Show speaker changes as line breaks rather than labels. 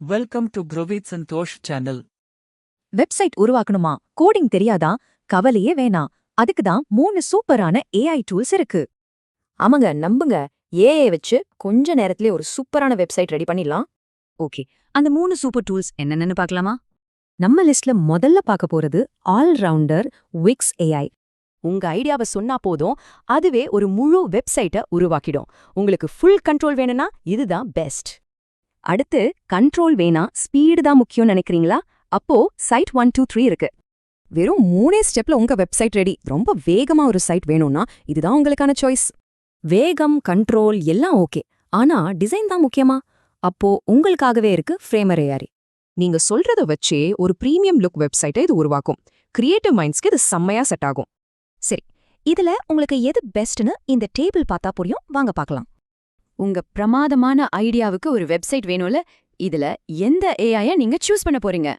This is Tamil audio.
Welcome to grow with Santhosh channel
website உருவாக்கணுமா? Coding தெரியாதா? கவலையே வேணாம். அதுக்கு தான் மூணு சூப்பரான ஏஐ டூல்ஸ் இருக்கு.
ஆமாங்க நம்புங்க. ஏஐ வச்சு கொஞ்ச நேரத்திலே ஒரு சூப்பரான வெப்சைட் ரெடி பண்ணிடலாம்.
ஓகே அந்த மூணு சூப்பர் டூல்ஸ் என்னென்னு பார்க்கலாமா? நம்ம லிஸ்ட்ல முதல்ல பார்க்க போறது ஆல்ரவுண்டர் விக்ஸ் ஏஐ
உங்க ஐடியாவை சொன்னா போதும் அதுவே ஒரு முழு வெப்சைட்டை உருவாக்கிடும். உங்களுக்கு ஃபுல் கண்ட்ரோல் வேணும்னா இதுதான் பெஸ்ட்
அடுத்து கண்ட்ரோல் வேணா ஸ்பீடு தான் முக்கியம் நினைக்கிறீங்களா? அப்போ சைட் ஒன் டூ த்ரீ இருக்கு.
வெறும் மூணே ஸ்டெப்ல உங்க வெப்சைட் ரெடி ரொம்ப வேகமா ஒரு சைட் வேணும்னா இதுதான் உங்களுக்கான சாய்ஸ்
வேகம் கண்ட்ரோல் எல்லாம் ஓகே ஆனா டிசைன் தான் முக்கியமா? அப்போ உங்களுக்காகவே இருக்கு ஃப்ரேமர் ஏஆரி
நீங்க சொல்றத வச்சே ஒரு பிரீமியம் லுக் வெப்சைட்டை இது உருவாக்கும். கிரியேட்டிவ் மைண்ட்ஸ்க்கு இது செம்மையா செட் ஆகும்.
சரி இதுல உங்களுக்கு எது பெஸ்ட்னு இந்த டேபிள் பார்த்தா புரியும். வாங்க பார்க்கலாம்.
உங்க பிரமாதமான ஐடியாவுக்கு ஒரு வெப்சைட் வேணும்ல? இதுல எந்த ஏஐய நீங்க சூஸ் பண்ண போறீங்க?